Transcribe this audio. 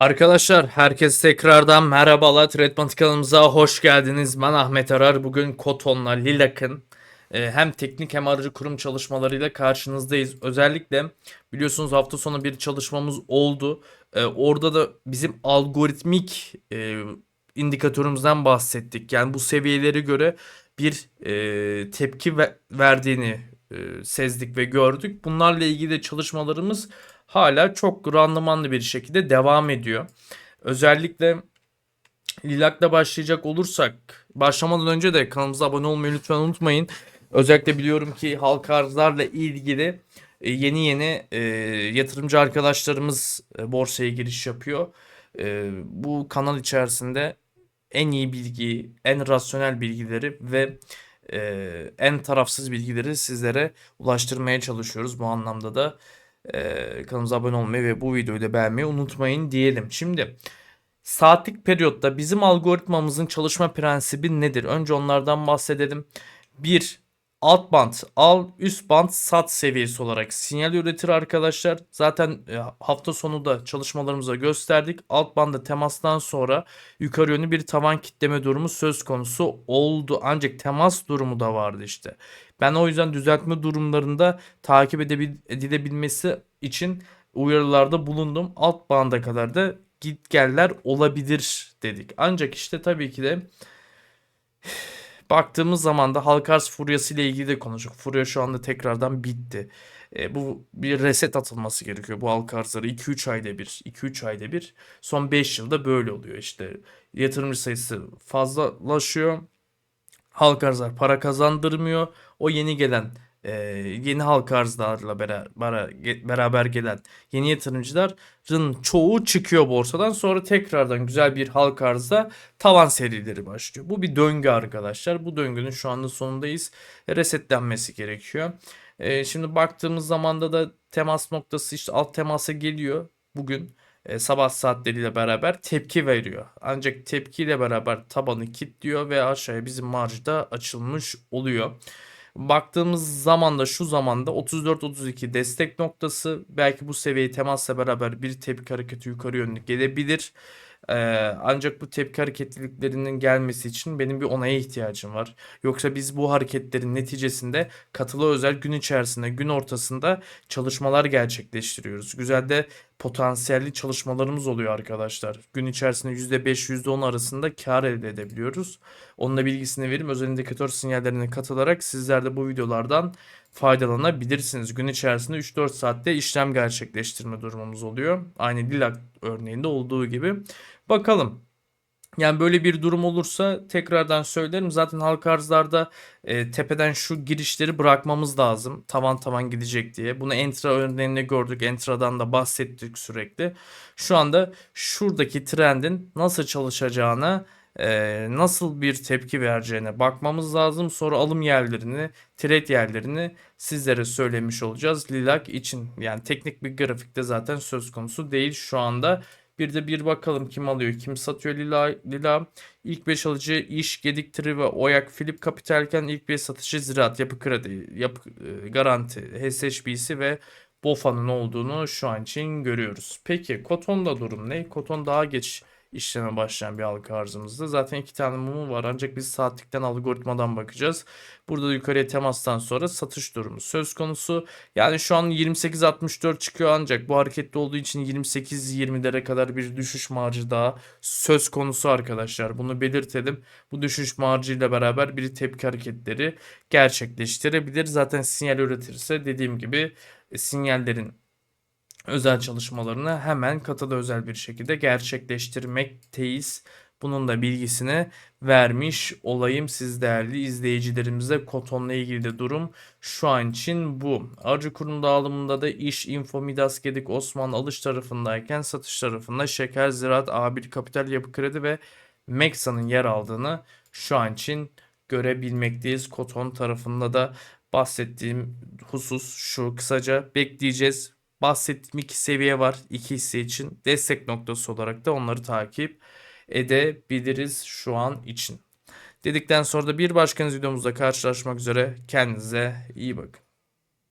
Arkadaşlar herkese tekrardan merhabalar. Tretment kanalımıza hoş geldiniz. Ben Ahmet Arar. Bugün Koton'la Lilak'ın e, hem teknik hem aracı kurum çalışmalarıyla karşınızdayız. Özellikle biliyorsunuz hafta sonu bir çalışmamız oldu. E, orada da bizim algoritmik e, indikatörümüzden bahsettik. Yani bu seviyelere göre bir tepki ve- verdiğini e, sezdik ve gördük. Bunlarla ilgili çalışmalarımız hala çok randımanlı bir şekilde devam ediyor. Özellikle Lilak'la başlayacak olursak başlamadan önce de kanalımıza abone olmayı lütfen unutmayın. Özellikle biliyorum ki halka arzlarla ilgili e, yeni yeni e, yatırımcı arkadaşlarımız borsaya giriş yapıyor. Bu kanal içerisinde en iyi bilgiyi, en rasyonel bilgileri ve e, en tarafsız bilgileri sizlere ulaştırmaya çalışıyoruz. Bu anlamda da e, kanalımıza abone olmayı ve bu videoyu da beğenmeyi unutmayın diyelim. Şimdi saatlik periyotta bizim algoritmamızın çalışma prensibi nedir? Önce onlardan bahsedelim. Bir alt band al, üst band sat seviyesi olarak sinyal üretir arkadaşlar. Zaten e, hafta sonu da çalışmalarımıza gösterdik. Alt banda temastan sonra yukarı yönlü bir tavan kitleme durumu söz konusu oldu. Ancak temas durumu da vardı işte. Ben o yüzden düzeltme durumlarında takip edilebilmesi için uyarılarda bulundum. Alt banda kadar da git geller olabilir dedik. Ancak işte tabii ki de baktığımız zaman da halka arz furyası ile ilgili de konuştuk. Furya şu anda tekrardan bitti. E, bu bir reset atılması gerekiyor bu halka arzları 2-3 ayda bir, 2-3 ayda bir. Son 5 yılda böyle oluyor işte. Yatırımcı sayısı fazlalaşıyor. Halka arzlar para kazandırmıyor. O yeni gelen e, yeni halka arzlarla beraber, beraber gelen yeni yatırımcıların çoğu çıkıyor borsadan. Sonra tekrardan güzel bir halka arzda tavan serileri başlıyor. Bu bir döngü arkadaşlar. Bu döngünün şu anda sonundayız. Resetlenmesi gerekiyor. E, şimdi baktığımız zamanda da temas noktası işte alt temasa geliyor bugün e, sabah saatleriyle beraber tepki veriyor. Ancak tepkiyle beraber tabanı kilitliyor ve aşağıya bizim marjda açılmış oluyor. Baktığımız zaman da şu zamanda 34-32 destek noktası belki bu seviyeyi temasla beraber bir tepki hareketi yukarı yönlü gelebilir. Ee, ancak bu tepki hareketliliklerinin gelmesi için benim bir onaya ihtiyacım var. Yoksa biz bu hareketlerin neticesinde katılı özel gün içerisinde, gün ortasında çalışmalar gerçekleştiriyoruz. Güzel de potansiyelli çalışmalarımız oluyor arkadaşlar. Gün içerisinde %5, %10 arasında kar elde edebiliyoruz. Onun da bilgisini vereyim. Özel indikatör sinyallerine katılarak sizler de bu videolardan faydalanabilirsiniz. Gün içerisinde 3-4 saatte işlem gerçekleştirme durumumuz oluyor. Aynı Lilak örneğinde olduğu gibi. Bakalım. Yani böyle bir durum olursa tekrardan söylerim. Zaten halka arzlarda e, tepeden şu girişleri bırakmamız lazım. Tavan tavan gidecek diye. Bunu Entra örneğinde gördük. Entra'dan da bahsettik sürekli. Şu anda şuradaki trendin nasıl çalışacağına e, nasıl bir tepki vereceğine bakmamız lazım. Sonra alım yerlerini, trade yerlerini sizlere söylemiş olacağız. Lilak için yani teknik bir grafikte zaten söz konusu değil şu anda. Bir de bir bakalım kim alıyor, kim satıyor Lila. Lila. İlk 5 alıcı iş, Gedik, Tri ve Oyak, Philip Capital'ken ilk 5 satıcı Ziraat, Yapı Kredi, Yapı e, Garanti, HSBC ve BOFA'nın olduğunu şu an için görüyoruz. Peki Koton'da durum ne? Koton daha geç işleme başlayan bir halka arzımızda. Zaten iki tane mumu var ancak biz saatlikten algoritmadan bakacağız. Burada da yukarıya temastan sonra satış durumu söz konusu. Yani şu an 28.64 çıkıyor ancak bu hareketli olduğu için 28-20'lere kadar bir düşüş marjı daha söz konusu arkadaşlar. Bunu belirtelim. Bu düşüş marjıyla beraber bir tepki hareketleri gerçekleştirebilir. Zaten sinyal üretirse dediğim gibi e, sinyallerin özel çalışmalarını hemen katıda özel bir şekilde gerçekleştirmekteyiz. Bunun da bilgisini vermiş olayım siz değerli izleyicilerimize. Koton'la ilgili de durum şu an için bu. Aracı kurum dağılımında da iş, info, Midas, Gedik, Osman alış tarafındayken satış tarafında Şeker, Ziraat, A1 Kapital, Yapı Kredi ve Meksa'nın yer aldığını şu an için görebilmekteyiz. Koton tarafında da bahsettiğim husus şu kısaca bekleyeceğiz bahsettiğim iki seviye var iki hisse için. Destek noktası olarak da onları takip edebiliriz şu an için. Dedikten sonra da bir başka videomuzda karşılaşmak üzere. Kendinize iyi bakın.